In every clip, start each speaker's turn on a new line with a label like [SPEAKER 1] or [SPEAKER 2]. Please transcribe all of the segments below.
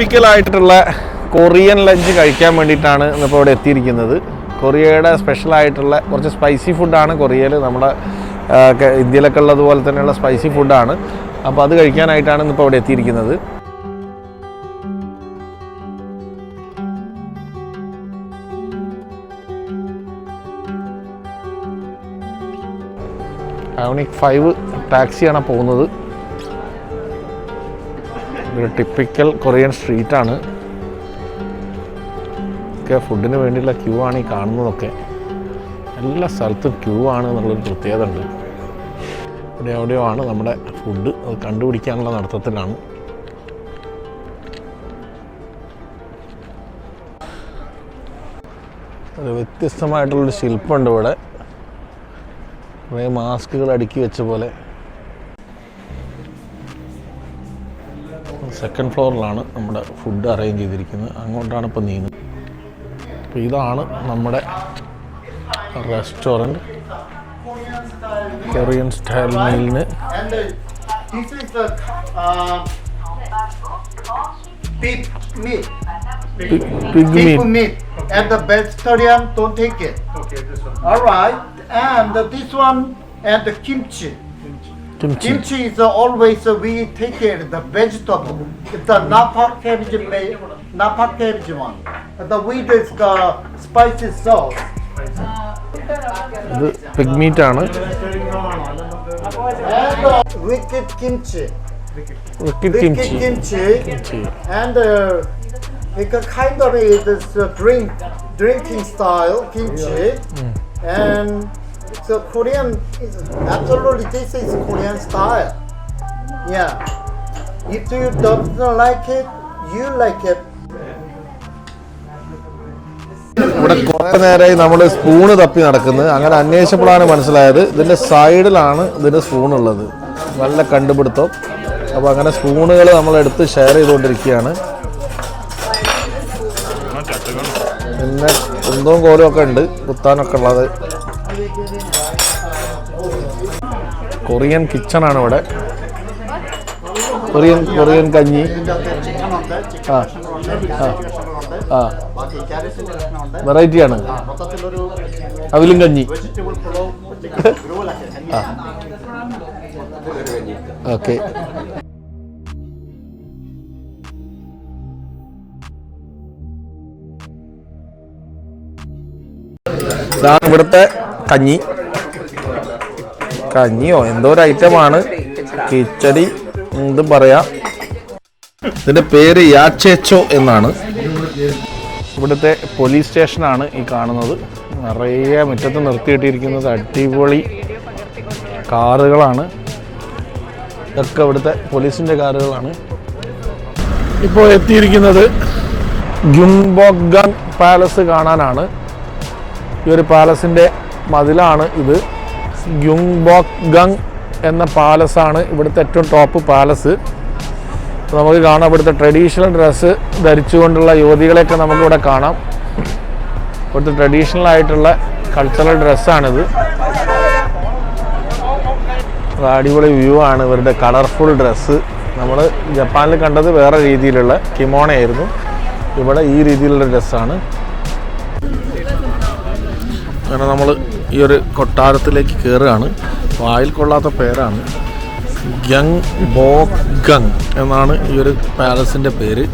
[SPEAKER 1] Typical ആയിട്ടുള്ള Korean lunch കഴിക്കാൻ വേണ്ടിയിട്ടാണ് ഇന്നിപ്പോൾ ഇവിടെ എത്തിയിരിക്കുന്നത്. കൊറിയയുടെ സ്പെഷ്യൽ ആയിട്ടുള്ള കുറച്ച് സ്പൈസി ഫുഡാണ് കൊറിയയിൽ നമ്മുടെ ഇന്ത്യയിലൊക്കെ ഉള്ളതുപോലെ തന്നെയുള്ള സ്പൈസി ഫുഡാണ് അപ്പോൾ അത് കഴിക്കാനായിട്ടാണ് ഇന്നിപ്പോൾ ഇവിടെ എത്തിയിരിക്കുന്നത്. ഐണിക് ഫൈവ് ടാക്സിയാണ് പോകുന്നത്. ഒരു ടിപ്പിക്കൽ കൊറിയൻ സ്ട്രീറ്റാണ് ഒക്കെ ഫുഡിന് വേണ്ടിയുള്ള ക്യൂ ആണ് ഈ കാണുന്നതൊക്കെ. എല്ലാ സ്ഥലത്തും ക്യൂ ആണ് എന്നുള്ളൊരു പ്രത്യേകത ഉണ്ട്. ഇവിടെ എവിടെയോ ആണ് നമ്മുടെ ഫുഡ് അത് കണ്ടുപിടിക്കാനുള്ള നടത്തത്തിലാണ്. ഒരു വ്യത്യസ്തമായിട്ടുള്ളൊരു ശില്പമുണ്ട് ഇവിടെ. കുറേ മാസ്കുകൾ അടുക്കി വെച്ച പോലെ. സെക്കൻഡ് ഫ്ലോറിലാണ് നമ്മുടെ ഫുഡ് അറേഞ്ച് ചെയ്തിരിക്കുന്നത്. അങ്ങോട്ടാണ് ഇപ്പോൾ നീങ്ങുന്നത് അപ്പോൾ ഇതാണ് നമ്മുടെ റെസ്റ്റോറന്റ് കൊറിയൻ സ്റ്റൈൽ മീലിന് pig
[SPEAKER 2] mean kimchi Kimchi is uh, always uh, we take it the vegetable. It's the napa cabbage ma- napa cabbage one. The wheat is the spicy sauce.
[SPEAKER 1] ഇത് pig meat ആണ്
[SPEAKER 2] And uh, wicked kimchi.
[SPEAKER 1] Wicked
[SPEAKER 2] Wicked
[SPEAKER 1] kimchi
[SPEAKER 2] kimchi.
[SPEAKER 1] Kimchi
[SPEAKER 2] and uh, it kind of is this uh, drink drinking style kimchi and it's a Korean it's absolutely this is Korean style. Yeah. If you don't like it you like it.
[SPEAKER 1] ഇവിടെ കുറേ നേരമായി നമ്മൾ spoon തപ്പി നടക്കുന്നത് അങ്ങനെ അന്വേഷിച്ചപ്പോഴാണ് മനസ്സിലായത് ഇതിന്റെ സൈഡിലാണ് ഇതിന്റെ സ്പൂൺ ഉള്ളത്. നല്ല കണ്ടുപിടുത്തം. അപ്പോൾ അങ്ങനെ സ്പൂണുകൾ നമ്മളെടുത്ത് ഷെയർ ചെയ്തുകൊണ്ടിരിക്കുകയാണ്. പിന്നെ കുന്തവും കോലും ഒക്കെ ഉണ്ട്. കുത്താനൊക്കെ ഉള്ളത്. കൊറിയൻ കിച്ചണാണ് ഇവിടെ കൊറിയൻ കൊറിയൻ കഞ്ഞി. ആ ആ വെറൈറ്റിയാണ്. അവിലും കഞ്ഞി. ഓക്കെ. ഇതാണ് ഇവിടുത്തെ കഞ്ഞി. കഞ്ഞിയോ? എന്തോ ഒരു ഐറ്റമാണ്. കിച്ചടി എന്തും പറയാ. ഇതിന്റെ പേര് യാച്ചേച്ചോ എന്നാണ്. ഇവിടുത്തെ പോലീസ് സ്റ്റേഷനാണ് ഈ കാണുന്നത്. നിറയെ മുറ്റത്ത് നിർത്തിയിട്ടിരിക്കുന്നത് അടിപൊളി കാറുകളാണ്. ഇതൊക്കെ ഇവിടുത്തെ പോലീസിന്റെ കാറുകളാണ്. ഇപ്പോൾ എത്തിയിരിക്കുന്നത് ഗുംബോഗൻ പാലസ് കാണാനാണ്. ഈ ഒരു പാലസിന്റെ മതിലാണ് ഇത്. ഗുംബോഗങ് എന്ന പാലസാണ് ഇവിടുത്തെ ഏറ്റവും ടോപ്പ് പാലസ്. നമുക്ക് കാണാം ഇവിടുത്തെ ട്രഡീഷണൽ ഡ്രസ്സ് ധരിച്ചുകൊണ്ടുള്ള യുവതികളെയൊക്കെ നമുക്കിവിടെ കാണാം. ഇവിടുത്തെ ട്രഡീഷണൽ ആയിട്ടുള്ള കൾച്ചറൽ ഡ്രസ്സാണിത് അടിപൊളി വ്യൂ ആണ് ഇവരുടെ കളർഫുൾ ഡ്രസ്സ് നമ്മൾ ജപ്പാനിൽ കണ്ടത് വേറെ രീതിയിലുള്ള കിമോണയായിരുന്നു. ഇവിടെ ഈ രീതിയിലുള്ള ഡ്രസ്സാണ് അങ്ങനെ നമ്മൾ ഈ ഒരു കൊട്ടാരത്തിലേക്ക് കയറുകയാണ് വായിൽ കൊള്ളാത്ത പേരാണ് ഗങ് ബോ ഗങ് എന്നാണ് ഈ ഒരു പാലസിന്റെ പേര്.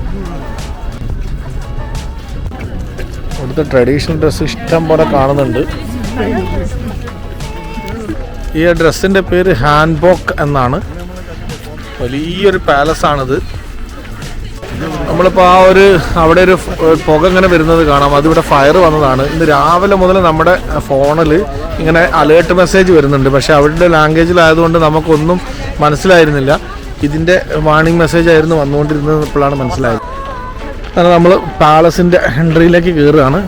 [SPEAKER 1] ഇവിടുത്തെ ട്രഡീഷണൽ ഡ്രസ്സ് ഇഷ്ടം പോലെ കാണുന്നുണ്ട്. ഈ ഡ്രസ്സിന്റെ പേര് ഹാൻബോക്ക് എന്നാണ്. വലിയൊരു പാലസാണിത്. നമ്മളിപ്പോൾ ആ ഒരു അവിടെ ഒരു പുക ഇങ്ങനെ വരുന്നത് കാണാം. അതിവിടെ ഫയർ വന്നതാണ്. ഇന്ന് രാവിലെ മുതൽ നമ്മുടെ ഫോണിൽ ഇങ്ങനെ അലേർട്ട് മെസ്സേജ് വരുന്നുണ്ട്. പക്ഷേ അവരുടെ ലാംഗ്വേജിലായതുകൊണ്ട് നമുക്കൊന്നും മനസ്സിലായിരുന്നില്ല. ഇതിന്റെ വാർണിംഗ് മെസ്സേജ് ആയിരുന്നു വന്നുകൊണ്ടിരുന്നത് ഇപ്പോഴാണ് മനസ്സിലായത്. അങ്ങനെ നമ്മൾ പാലസിന്റെ എൻട്രിയിലേക്ക് കയറുകയാണ്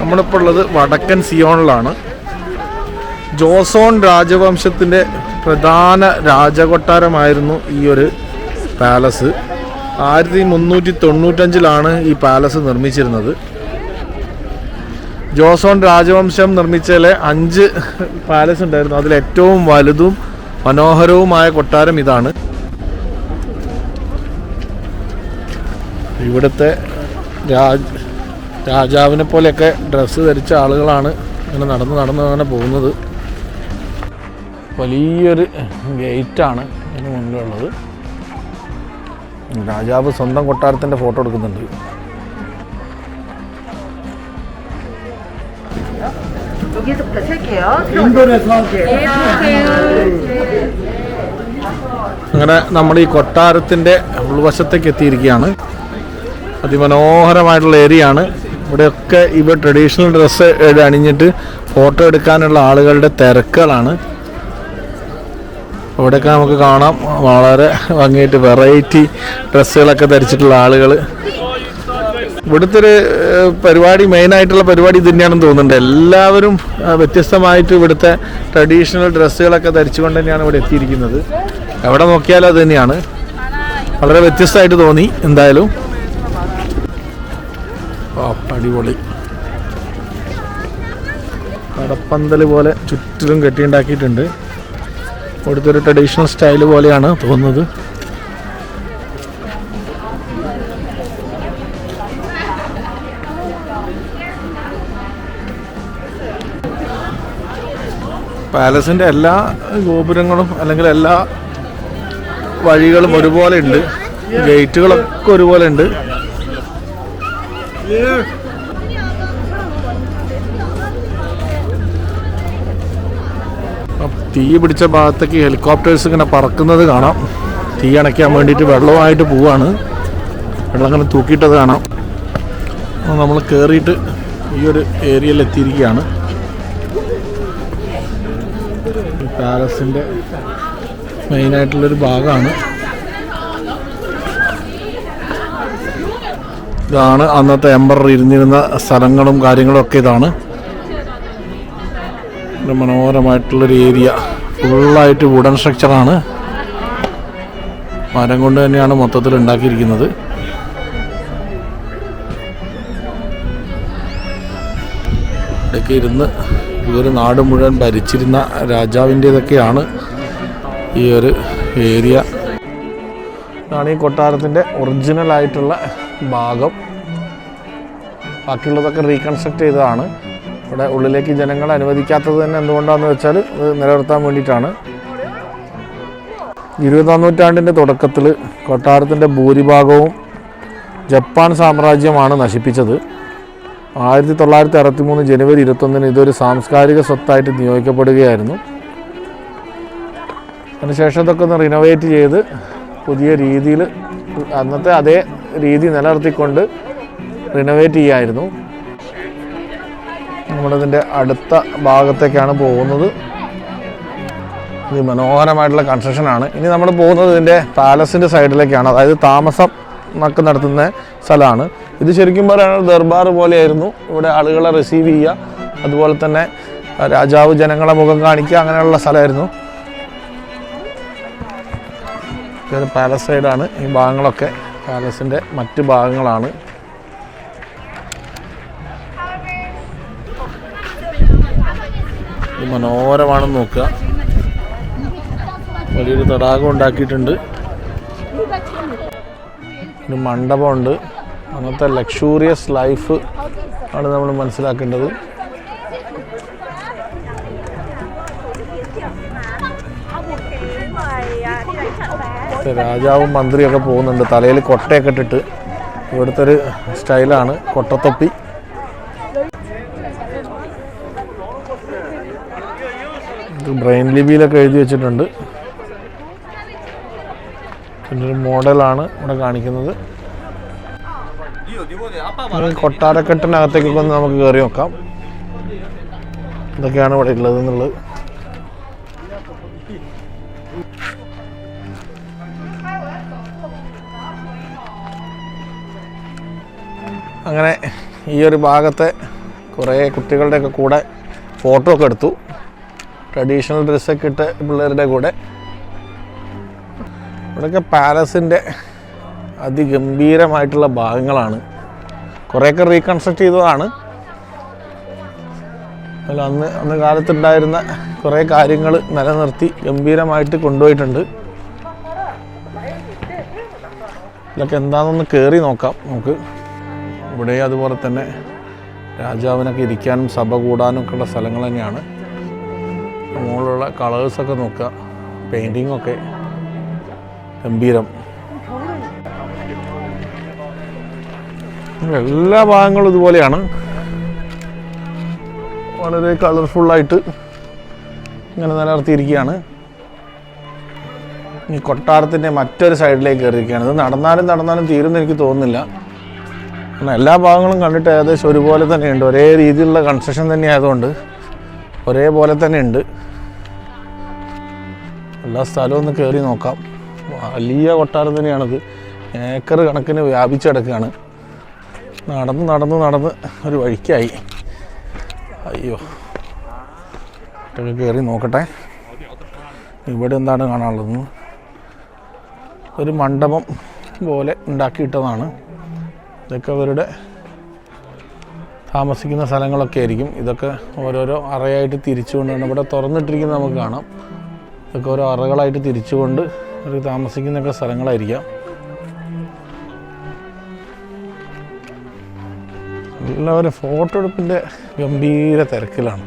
[SPEAKER 1] നമ്മളിപ്പോൾ ഉള്ളത് വടക്കൻ സിയോണിലാണ്. ജോസോൺ രാജവംശത്തിന്റെ പ്രധാന രാജകൊട്ടാരമായിരുന്നു ഈ ഒരു പാലസ്. ആയിരത്തി മുന്നൂറ്റി തൊണ്ണൂറ്റഞ്ചിലാണ് ഈ പാലസ് നിർമ്മിച്ചിരുന്നത്. ജോസോൺ രാജവംശം നിർമ്മിച്ചതിലെ അഞ്ച് പാലസ് ഉണ്ടായിരുന്നു. അതിൽ ഏറ്റവും വലുതും മനോഹരവുമായ കൊട്ടാരം ഇതാണ്. ഇവിടുത്തെ രാജ് രാജാവിനെ പോലെയൊക്കെ ഡ്രസ്സ് ധരിച്ച ആളുകളാണ് ഇങ്ങനെ നടന്ന് നടന്ന് അങ്ങനെ പോകുന്നത്. വലിയൊരു ഗേറ്റാണ് ഇതിന് മുന്നിലുള്ളത്. രാജാവ് സ്വന്തം കൊട്ടാരത്തിന്റെ ഫോട്ടോ എടുക്കുന്നുണ്ട്. അങ്ങനെ നമ്മൾ ഈ കൊട്ടാരത്തിന്റെ ഉൾവശത്തേക്ക് എത്തിയിരിക്കുകയാണ്. അതിമനോഹരമായിട്ടുള്ള ഏരിയ ആണ് ഇവിടെയൊക്കെ ഇവ ട്രഡീഷണൽ ഡ്രസ്സ് അണിഞ്ഞിട്ട് ഫോട്ടോ എടുക്കാനുള്ള ആളുകളുടെ തിരക്കുകളാണ്. ഇവിടെയൊക്കെ നമുക്ക് കാണാം. വളരെ ഭംഗിയായിട്ട് വെറൈറ്റി ഡ്രസ്സുകളൊക്കെ ധരിച്ചിട്ടുള്ള ആളുകൾ ഇവിടുത്തെ ഒരു പരിപാടി മെയിനായിട്ടുള്ള പരിപാടി ഇത് തന്നെയാണെന്ന് തോന്നുന്നുണ്ട്. എല്ലാവരും വ്യത്യസ്തമായിട്ട് ഇവിടുത്തെ ട്രഡീഷണൽ ഡ്രസ്സുകളൊക്കെ ധരിച്ചുകൊണ്ട് തന്നെയാണ് ഇവിടെ എത്തിയിരിക്കുന്നത്. എവിടെ നോക്കിയാലും അത് തന്നെയാണ്. വളരെ വ്യത്യസ്തമായിട്ട് തോന്നി എന്തായാലും. ഓ അടിപൊളി. കടപ്പന്തൽ പോലെ ചുറ്റിലും കെട്ടിയുണ്ടാക്കിയിട്ടുണ്ട് ഇവിടുത്തെ ഒരു ട്രഡീഷണൽ സ്റ്റൈൽ പോലെയാണ് തോന്നുന്നത്. പാലസിന്റെ എല്ലാ ഗോപുരങ്ങളും അല്ലെങ്കിൽ എല്ലാ വഴികളും ഒരുപോലെ ഉണ്ട്. ഗേറ്റുകളൊക്കെ ഒരുപോലെ ഉണ്ട്. തീ പിടിച്ച ഭാഗത്തേക്ക് ഹെലികോപ്റ്റേഴ്സ് ഇങ്ങനെ പറക്കുന്നത് കാണാം. തീ അണയ്ക്കാൻ വേണ്ടിയിട്ട് വെള്ളമായിട്ട് പോവാണ്. വെള്ളം അങ്ങനെ തൂക്കിയിട്ടത് കാണാം. നമ്മൾ കയറിയിട്ട് ഈ ഒരു ഏരിയയിൽ എത്തിയിരിക്കുകയാണ്. പാലസിന്റെ മെയിനായിട്ടുള്ളൊരു ഭാഗമാണ്. ഇതാണ് അന്നത്തെ എംബറർ ഇരുന്നിരുന്ന സ്ഥലങ്ങളും കാര്യങ്ങളും ഒക്കെ ഇതാണ്. ഒരു മനോഹരമായിട്ടുള്ളൊരു ഏരിയ. ഫുള്ളായിട്ട് വുഡൻ സ്ട്രക്ചറാണ് മരം കൊണ്ട് തന്നെയാണ് മൊത്തത്തിൽ ഉണ്ടാക്കിയിരിക്കുന്നത്. ഇടയ്ക്ക് ഇരുന്ന് ഒരു നാട് മുഴുവൻ ഭരിച്ചിരുന്ന രാജാവിന്റെതൊക്കെയാണ് ഈ ഒരു ഏരിയ. ഇതാണ് ഈ കൊട്ടാരത്തിന്റെ ഒറിജിനലായിട്ടുള്ള ഭാഗം. ബാക്കിയുള്ളതൊക്കെ റീകൺസ്ട്രക്ട് ചെയ്തതാണ്. ഇവിടെ ഉള്ളിലേക്ക് ജനങ്ങൾ അനുവദിക്കാത്തത് തന്നെ എന്തുകൊണ്ടാണെന്ന് വെച്ചാൽ ഇത് നിലനിർത്താൻ വേണ്ടിയിട്ടാണ്. ഇരുപതാം നൂറ്റാണ്ടിന്റെ തുടക്കത്തിൽ കൊട്ടാരത്തിന്റെ ഭൂരിഭാഗവും ജപ്പാൻ സാമ്രാജ്യമാണ് നശിപ്പിച്ചത്. ആയിരത്തി തൊള്ളായിരത്തി അറുപത്തി മൂന്ന് ജനുവരി ഇരുപത്തൊന്നിന് ഇതൊരു സാംസ്കാരിക സ്വത്തായിട്ട് നിയോഗിക്കപ്പെടുകയായിരുന്നു. അതിനുശേഷം ഇതൊക്കെ ഒന്ന് റിനോവേറ്റ് ചെയ്ത് പുതിയ രീതിയിൽ അന്നത്തെ അതേ രീതി നിലനിർത്തിക്കൊണ്ട് റിനോവേറ്റ് ചെയ്യായിരുന്നു. നമ്മളിതിന്റെ അടുത്ത ഭാഗത്തേക്കാണ് പോകുന്നത്. ഇത് മനോഹരമായിട്ടുള്ള കൺസ്ട്രക്ഷനാണ് ഇനി നമ്മൾ പോകുന്നത് ഇതിന്റെ പാലസിന്റെ സൈഡിലേക്കാണ് അതായത് താമസം ഒക്കെ നടത്തുന്ന സ്ഥലമാണ്. ഇത് ശരിക്കും പറയുകയാണെങ്കിൽ ദർബാർ പോലെയായിരുന്നു. ഇവിടെ ആളുകളെ റിസീവ് ചെയ്യുക അതുപോലെ തന്നെ രാജാവ് ജനങ്ങളെ മുഖം കാണിക്കുക അങ്ങനെയുള്ള സ്ഥലമായിരുന്നു. പാലസ് സൈഡാണ് ഈ ഭാഗങ്ങളൊക്കെ പാലസിന്റെ മറ്റ് ഭാഗങ്ങളാണ്. മനോഹരമാണെന്ന് നോക്കുക. വലിയൊരു തടാകം ഉണ്ടാക്കിയിട്ടുണ്ട്. ഒരു മണ്ഡപമുണ്ട്. അങ്ങനത്തെ ലക്ഷൂറിയസ് ലൈഫ് ആണ് നമ്മൾ മനസ്സിലാക്കേണ്ടത്. രാജാവും മന്ത്രിയൊക്കെ പോകുന്നുണ്ട്. തലയിൽ കൊട്ടയൊക്കെ ഇട്ടിട്ട്. ഇവിടുത്തെ ഒരു സ്റ്റൈലാണ് കൊട്ടത്തൊപ്പി. ബ്രെയിൻ ലിപിയിലൊക്കെ എഴുതി വെച്ചിട്ടുണ്ട്. പിന്നൊരു മോഡലാണ് ഇവിടെ കാണിക്കുന്നത്. കൊട്ടാരക്കെട്ടിനകത്തേക്കൊക്കെ ഒന്ന് നമുക്ക് കയറി നോക്കാം. ഇതൊക്കെയാണ് ഇവിടെ ഉള്ളത് എന്നുള്ളത്. അങ്ങനെ ഈ ഒരു ഭാഗത്തെ കുറേ കുട്ടികളുടെയൊക്കെ കൂടെ ഫോട്ടോ ഒക്കെ എടുത്തു. ട്രഡീഷണൽ ഡ്രസ്സൊക്കെ ഇട്ട് പിള്ളേരുടെ കൂടെ. ഇവിടെയൊക്കെ പാലസിന്റെ അതിഗംഭീരമായിട്ടുള്ള ഭാഗങ്ങളാണ്. കുറേയൊക്കെ റീകൺസ്ട്രക്ട് ചെയ്തതാണ്. അല്ല അന്ന് അന്ന് കാലത്തുണ്ടായിരുന്ന കുറേ കാര്യങ്ങൾ നിലനിർത്തി ഗംഭീരമായിട്ട് കൊണ്ടുപോയിട്ടുണ്ട്. ഇതൊക്കെ എന്താണെന്നൊന്ന് കയറി നോക്കാം നമുക്ക്. ഇവിടെ അതുപോലെ തന്നെ രാജാവിനൊക്കെ ഇരിക്കാനും സഭ കൂടാനും ഒക്കെയുള്ള സ്ഥലങ്ങൾ തന്നെയാണ്. മുകളിലുള്ള കളേഴ്സൊക്കെ നോക്കുക. പെയിന്റിങ്ങൊക്കെ ഗംഭീരം. എല്ലാ ഭാഗങ്ങളും ഇതുപോലെയാണ്. വളരെ കളർഫുള്ളായിട്ട് ഇങ്ങനെ നിലനിർത്തിയിരിക്കുകയാണ്. ഈ കൊട്ടാരത്തിന്റെ മറ്റൊരു സൈഡിലേക്ക് കയറിയിരിക്കുകയാണ്. ഇത് നടന്നാലും നടന്നാലും തീരുമെന്ന് എനിക്ക് തോന്നുന്നില്ല. കാരണം എല്ലാ ഭാഗങ്ങളും കണ്ടിട്ട് ഏകദേശം ഒരുപോലെ തന്നെയുണ്ട്. ഒരേ രീതിയിലുള്ള കൺസ്ട്രക്ഷൻ തന്നെ ആയതുകൊണ്ട് ഒരേപോലെ തന്നെ ഉണ്ട് എല്ലാ സ്ഥലവും ഒന്ന് കയറി നോക്കാം. വലിയ കൊട്ടാരം തന്നെയാണിത്. ഏക്കർ കണക്കിന് വ്യാപിച്ചെടുക്കുകയാണ് നടന്ന് നടന്ന് നടന്ന് ഒരു വഴിക്കായി. അയ്യോ. ഇതൊക്കെ കയറി നോക്കട്ടെ. ഇവിടെ എന്താണ് കാണാനുള്ളത്? ഒരു മണ്ഡപം പോലെ ഉണ്ടാക്കിയിട്ടതാണ്. ഇതൊക്കെ അവരുടെ താമസിക്കുന്ന സ്ഥലങ്ങളൊക്കെ ആയിരിക്കും. ഇതൊക്കെ ഓരോരോ അറയായിട്ട് തിരിച്ചുകൊണ്ടാണ് ഇവിടെ തുറന്നിട്ടിരിക്കുന്നത് നമുക്ക് കാണാം. ഇതൊക്കെ ഓരോ അറകളായിട്ട് തിരിച്ചുകൊണ്ട് ഒരു താമസിക്കുന്നൊക്കെ സ്ഥലങ്ങളായിരിക്കാം. എല്ലാവരും ഫോട്ടോ എടുപ്പിന്റെ ഗംഭീര തിരക്കിലാണ്.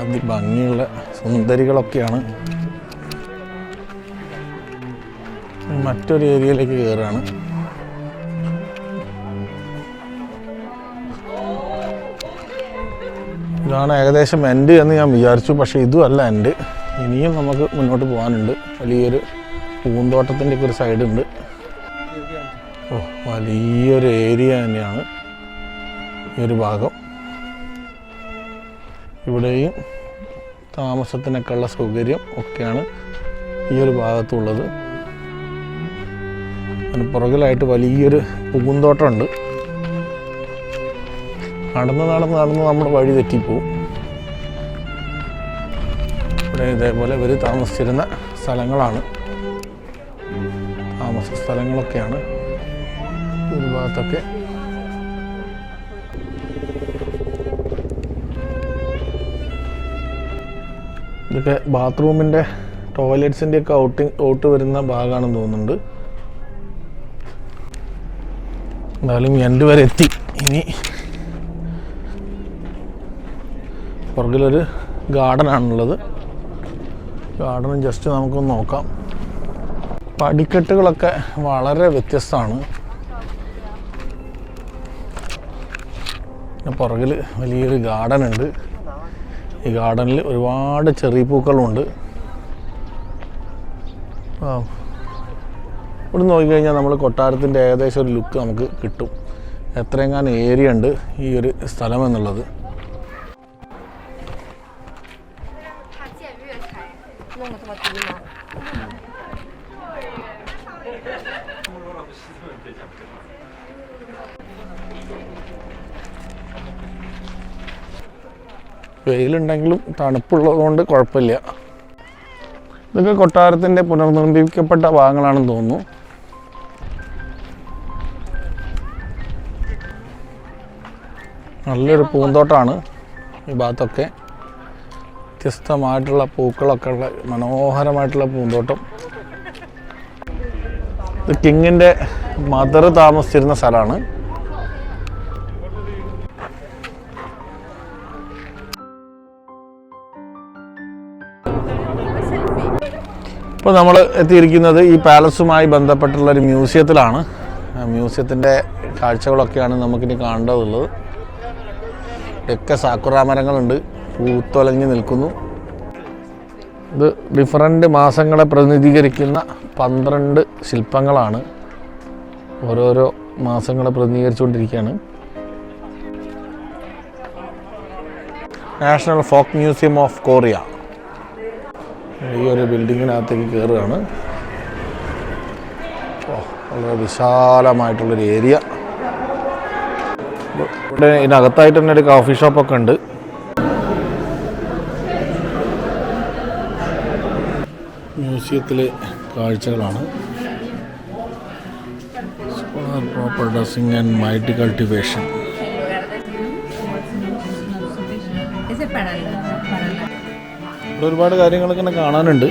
[SPEAKER 1] അതിഭംഗിയുള്ള സുന്ദരികളൊക്കെയാണ്. മറ്റൊരു ഏരിയയിലേക്ക് കയറുകയാണ്. ഇതാണ് ഏകദേശം എൻഡ് എന്ന് ഞാൻ വിചാരിച്ചു പക്ഷേ ഇതുമല്ല എൻഡ് ഇനിയും നമുക്ക് മുന്നോട്ട് പോകാനുണ്ട്. വലിയൊരു പൂന്തോട്ടത്തിന്റെ ഒക്കെ ഒരു സൈഡ് ഉണ്ട്. ഓ വലിയൊരു ഏരിയ തന്നെയാണ് ഈ ഒരു ഭാഗം. ഇവിടെയും താമസത്തിനൊക്കെയുള്ള സൗകര്യം ഒക്കെയാണ് ഈ ഒരു ഭാഗത്തുള്ളത്. അതിന് പുറകിലായിട്ട് വലിയൊരു പൂന്തോട്ടമുണ്ട്. നടന്ന് നടന്ന് നടന്ന് നമ്മൾ വഴി തെറ്റിപ്പോവും. ഇവിടെ ഇതേപോലെ ഇവർ താമസിച്ചിരുന്ന സ്ഥലങ്ങളാണ്. താമസ സ്ഥലങ്ങളൊക്കെയാണ്. ഒരു ഭാഗത്തൊക്കെ. ഇതൊക്കെ ബാത്റൂമിന്റെ ടോയ്ലറ്റ്സിന്റെയൊക്കെ ഔട്ടിങ് ഔട്ട് വരുന്ന ഭാഗമാണെന്ന് തോന്നുന്നുണ്ട്. എന്തായാലും എന്റെ വരെ എത്തി. ഇനി പുറകിലൊരു ഗാർഡൻ ആണുള്ളത്. ഗാർഡൻ ജസ്റ്റ് നമുക്കൊന്ന് നോക്കാം. പടിക്കെട്ടുകളൊക്കെ വളരെ വ്യത്യസ്തമാണ്. പുറകിൽ വലിയൊരു ഗാർഡൻ ഉണ്ട്. ഈ ഗാർഡനിൽ ഒരുപാട് ചെറിയ പൂക്കളുണ്ട്. ആ ഇവിടെ നോക്കി കഴിഞ്ഞാൽ നമ്മൾ കൊട്ടാരത്തിന്റെ ഏകദേശം ഒരു ലുക്ക് നമുക്ക് കിട്ടും. എത്രയെങ്ങാനും ഏരിയ ഉണ്ട് ഈ ഒരു സ്ഥലം എന്നുള്ളത്. വെയിലുണ്ടെങ്കിലും തണുപ്പുള്ളതുകൊണ്ട് കുഴപ്പമില്ല. ഇതൊക്കെ കൊട്ടാരത്തിന്റെ പുനർനിർമ്മിക്കപ്പെട്ട ഭാഗങ്ങളാണെന്ന് തോന്നുന്നു. നല്ലൊരു പൂന്തോട്ടമാണ് ഈ ഭാഗത്തൊക്കെ. വ്യത്യസ്തമായിട്ടുള്ള പൂക്കളൊക്കെ ഉള്ള മനോഹരമായിട്ടുള്ള പൂന്തോട്ടം. ഇത് കിങ്ങിന്റെ മദർ താമസിച്ചിരുന്ന സ്ഥലമാണ്. ഇപ്പോൾ നമ്മൾ എത്തിയിരിക്കുന്നത് ഈ പാലസുമായി ബന്ധപ്പെട്ടുള്ള ഒരു മ്യൂസിയത്തിലാണ്. മ്യൂസിയത്തിന്റെ കാഴ്ചകളൊക്കെയാണ് നമുക്കിനി കാണേണ്ടതുള്ളത്. ഇവിടെയൊക്കെ സാക്കുറ മരങ്ങളുണ്ട്. പൂത്തൊലഞ്ഞ് നിൽക്കുന്നു. ഇത് ഡിഫറന്റ് മാസങ്ങളെ പ്രതിനിധീകരിക്കുന്ന പന്ത്രണ്ട് ശില്പങ്ങളാണ് ഓരോരോ മാസങ്ങളെ പ്രതിനിധീകരിച്ചുകൊണ്ടിരിക്കുകയാണ്. National folk museum of Korea. ഈ ഒരു ബിൽഡിങ്ങിനകത്തേക്ക് കയറുകയാണ് വളരെ വിശാലമായിട്ടുള്ളൊരു ഏരിയ. ഇവിടെ ഇതിനകത്തായിട്ട് തന്നെ ഒരു കോഫി ഷോപ്പൊക്കെ ഉണ്ട്. മ്യൂസിയത്തിലെ കാഴ്ചകളാണ്. ഡ്രസ്സിങ് ആൻഡ് മൈറ്റ് കൾട്ടിവേഷൻ ഇവിടെ ഒരുപാട് കാര്യങ്ങൾ ഇങ്ങനെ കാണാനുണ്ട്.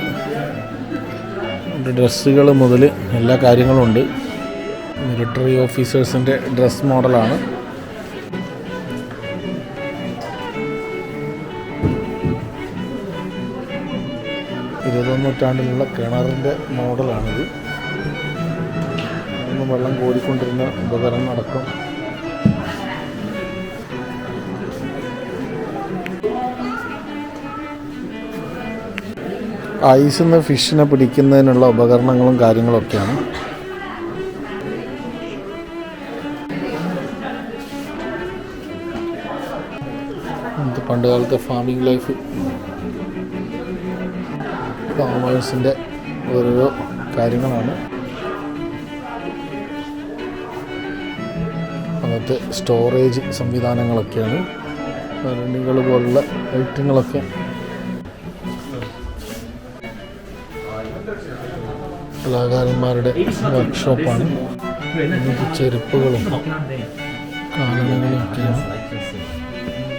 [SPEAKER 1] ഡ്രസ്സുകൾ മുതൽ എല്ലാ കാര്യങ്ങളും ഉണ്ട്. മിലിറ്ററി ഓഫീസേഴ്സിന്റെ ഡ്രസ് മോഡലാണ് ഇരുപതാം നൂറ്റാണ്ടിലുള്ള കിണറിന്റെ മോഡലാണിത്. വെള്ളം കോരിക്കൊണ്ടിരുന്ന ഉപകരണം അടക്കം. ഐസിൽ നിന്ന് ഫിഷിനെ പിടിക്കുന്നതിനുള്ള ഉപകരണങ്ങളും കാര്യങ്ങളൊക്കെയാണ്. പണ്ടുകാലത്തെ പണ്ട് കാലത്തെ ഫാമിംഗ് ലൈഫ് ഫാമേഴ്സിന്റെ ഓരോരോ കാര്യങ്ങളാണ്. അന്നത്തെ സ്റ്റോറേജ് സംവിധാനങ്ങളൊക്കെയാണ്. ഭരണികൾ പോലുള്ള ഐറ്റങ്ങളൊക്കെ. കലാകാരന്മാരുടെ വർക്ക്ഷോപ്പാണ് ചെരുപ്പുകളും കാലണകളും ഒക്കെയാണ്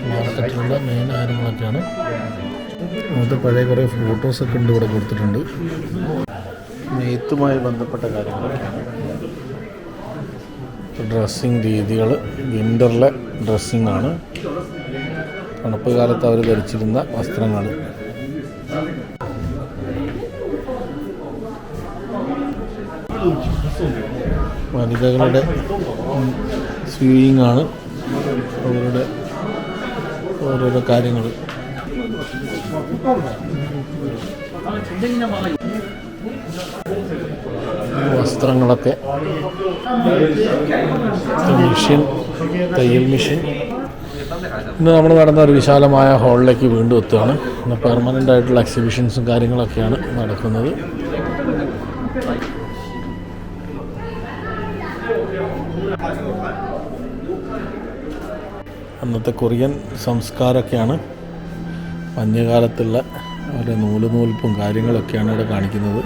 [SPEAKER 1] മാർക്കറ്റിലുള്ള മെയിൻ കാര്യങ്ങളൊക്കെയാണ്. അത് പഴയ കുറേ ഫോട്ടോസൊക്കെ ഉണ്ട് ഇവിടെ കൊടുത്തിട്ടുണ്ട്. നെയ്ത്തുമായി ബന്ധപ്പെട്ട കാര്യങ്ങൾ. ഡ്രസ്സിങ് രീതികൾ. വിന്ററിലെ ഡ്രസ്സിങ് ആണ്. തണുപ്പ് കാലത്ത് അവർ ധരിച്ചിരുന്ന വസ്ത്രങ്ങൾ വനിതകളുടെ സ്വീയിങ് ആണ്. അവരുടെ ഓരോരോ കാര്യങ്ങൾ വസ്ത്രങ്ങളൊക്കെ. മെഷീൻ തയ്യൽ മെഷീൻ ഇന്ന് നമ്മൾ നടന്ന ഒരു വിശാലമായ ഹാളിലേക്ക് വീണ്ടും എത്തുകയാണ്. ഇന്ന് പെർമനന്റ് ആയിട്ടുള്ള എക്സിബിഷൻസും കാര്യങ്ങളൊക്കെയാണ് നടക്കുന്നത്. അന്നത്തെ കൊറിയൻ സംസ്കാരമൊക്കെയാണ് മഞ്ഞകാലത്തുള്ള ഒരു നൂൽ നൂൽപ്പും കാര്യങ്ങളൊക്കെയാണ് ഇവിടെ കാണിക്കുന്നത്.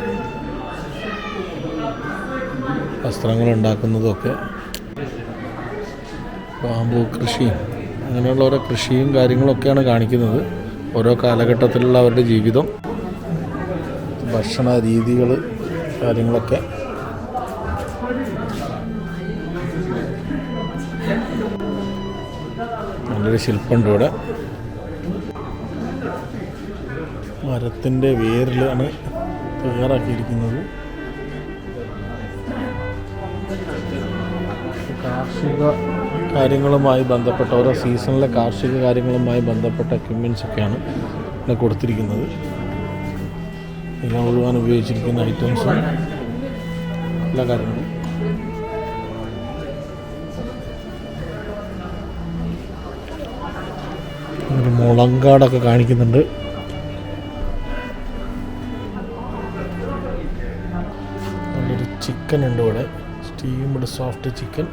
[SPEAKER 1] വസ്ത്രങ്ങളുണ്ടാക്കുന്നതൊക്കെ. ബാമ്പു കൃഷിയും അങ്ങനെയുള്ള ഓരോ കൃഷിയും കാര്യങ്ങളൊക്കെയാണ് കാണിക്കുന്നത്. ഓരോ കാലഘട്ടത്തിലുള്ള അവരുടെ ജീവിതം. ഭക്ഷണ രീതികൾ കാര്യങ്ങളൊക്കെ. നല്ലൊരു ശില്പമുണ്ട് ഇവിടെ. മരത്തിന്റെ വേരിലാണ് തയ്യാറാക്കിയിരിക്കുന്നത്. കാർഷിക കാര്യങ്ങളുമായി ബന്ധപ്പെട്ട ഓരോ സീസണിലെ കാർഷിക കാര്യങ്ങളുമായി ബന്ധപ്പെട്ട എക്യുപ്മെന്റ്സ് ഒക്കെയാണ് ഇവിടെ കൊടുത്തിരിക്കുന്നത്. മുഴുവൻ ഉപയോഗിച്ചിരിക്കുന്ന ഐറ്റംസും എല്ലാ കാര്യങ്ങളും. മുളങ്കാടൊക്കെ കാണിക്കുന്നുണ്ട്. ചിക്കൻ ഉണ്ട് ഇവിടെ. സ്റ്റീംഡ് സോഫ്റ്റ് ചിക്കൻ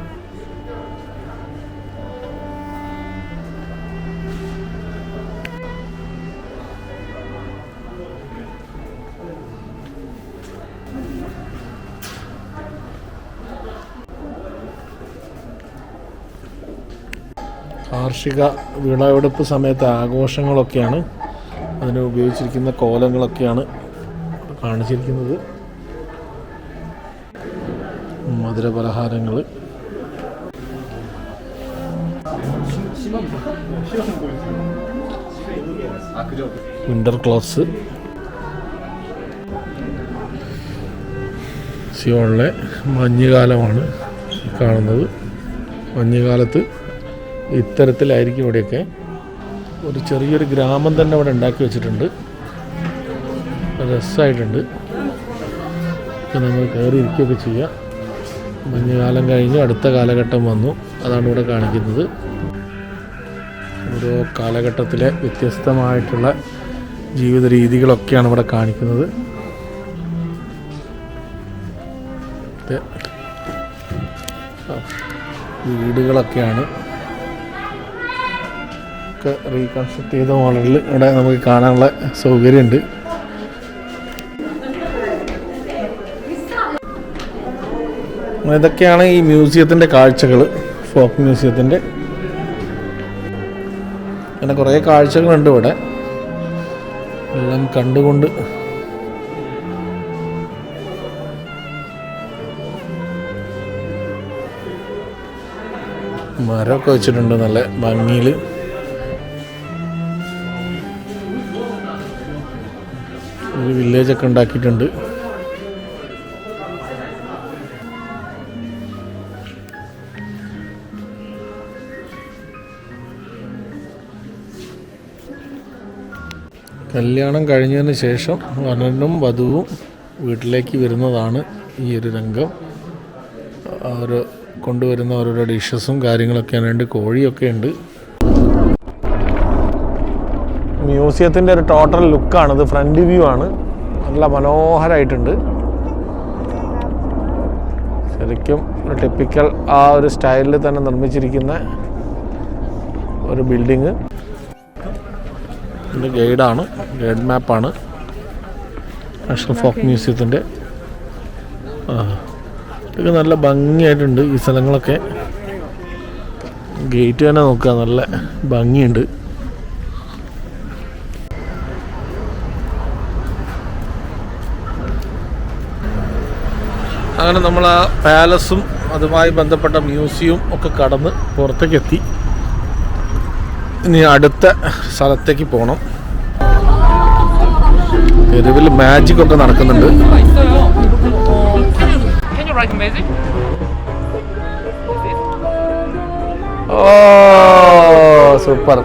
[SPEAKER 1] കാർഷിക വിളവെടുപ്പ് സമയത്ത് ആഘോഷങ്ങളൊക്കെയാണ്. അതിന് ഉപയോഗിച്ചിരിക്കുന്ന കോലങ്ങളൊക്കെയാണ് കാണിച്ചിരിക്കുന്നത്. മധുര പലഹാരങ്ങൾ വിന്റർ ക്ലോത്ത്സ് സിയോണിലെ മഞ്ഞുകാലമാണ് കാണുന്നത്. മഞ്ഞുകാലത്ത് ഇത്തരത്തിലായിരിക്കും ഇവിടെയൊക്കെ. ഒരു ചെറിയൊരു ഗ്രാമം തന്നെ ഇവിടെ ഉണ്ടാക്കി വെച്ചിട്ടുണ്ട്. രസമായിട്ടുണ്ട്. നമ്മൾ കയറി ഇരിക്കുകയൊക്കെ ചെയ്യാം. മഞ്ഞുകാലം കഴിഞ്ഞു അടുത്ത കാലഘട്ടം വന്നു. അതാണ് ഇവിടെ കാണിക്കുന്നത്. ഓരോ കാലഘട്ടത്തിലെ വ്യത്യസ്തമായിട്ടുള്ള ജീവിത രീതികളൊക്കെയാണ് ഇവിടെ കാണിക്കുന്നത്. വീടുകളൊക്കെയാണ്. ഒക്കെ റീകൺസ്ട്രക്ട് ചെയ്ത മോഡലിൽ ഇവിടെ നമുക്ക് കാണാനുള്ള സൗകര്യമുണ്ട്. ഇതൊക്കെയാണ് ഈ മ്യൂസിയത്തിന്റെ കാഴ്ചകൾ ഫോക്ക് മ്യൂസിയത്തിന്റെ അങ്ങനെ കുറേ കാഴ്ചകളുണ്ട് ഇവിടെ. എല്ലാം കണ്ടുകൊണ്ട് മരമൊക്കെ വെച്ചിട്ടുണ്ട് നല്ല ഭംഗിയിൽ ഒരു വില്ലേജൊക്കെ ഉണ്ടാക്കിയിട്ടുണ്ട്. കല്യാണം കഴിഞ്ഞതിന് ശേഷം വരനും വധുവും വീട്ടിലേക്ക് വരുന്നതാണ് ഈ ഒരു രംഗം. അവർ കൊണ്ടുവരുന്ന ഓരോരോ ഡിഷസും കാര്യങ്ങളൊക്കെയാണ് ഉണ്ട് കോഴിയൊക്കെ ഉണ്ട്. മ്യൂസിയത്തിന്റെ ഒരു ടോട്ടൽ ലുക്കാണ് ഇത് ഫ്രണ്ട് വ്യൂ ആണ്. നല്ല മനോഹരമായിട്ടുണ്ട് ശരിക്കും ഒരു ടിപ്പിക്കൽ ആ ഒരു സ്റ്റൈലിൽ തന്നെ നിർമ്മിച്ചിരിക്കുന്ന ഒരു ബിൽഡിങ്. ഇത് ഗൈഡാണ് ഗൈഡ് മാപ്പാണ്. നാഷണൽ ഫോക്ക് മ്യൂസിയത്തിന്റെ ഇതൊക്കെ നല്ല ഭംഗിയായിട്ടുണ്ട് ഈ സ്ഥലങ്ങളൊക്കെ. ഗേറ്റ് തന്നെ നോക്കുക നല്ല ഭംഗിയുണ്ട്. അങ്ങനെ നമ്മൾ ആ പാലസും അതുമായി ബന്ധപ്പെട്ട മ്യൂസിയവും ഒക്കെ കടന്ന് പുറത്തേക്ക് എത്തി ഇനി അടുത്ത സ്ഥലത്തേക്ക് പോകണം തെരുവിൽ മാജിക് ഒക്കെ നടക്കുന്നുണ്ട്? ഓ സൂപ്പർ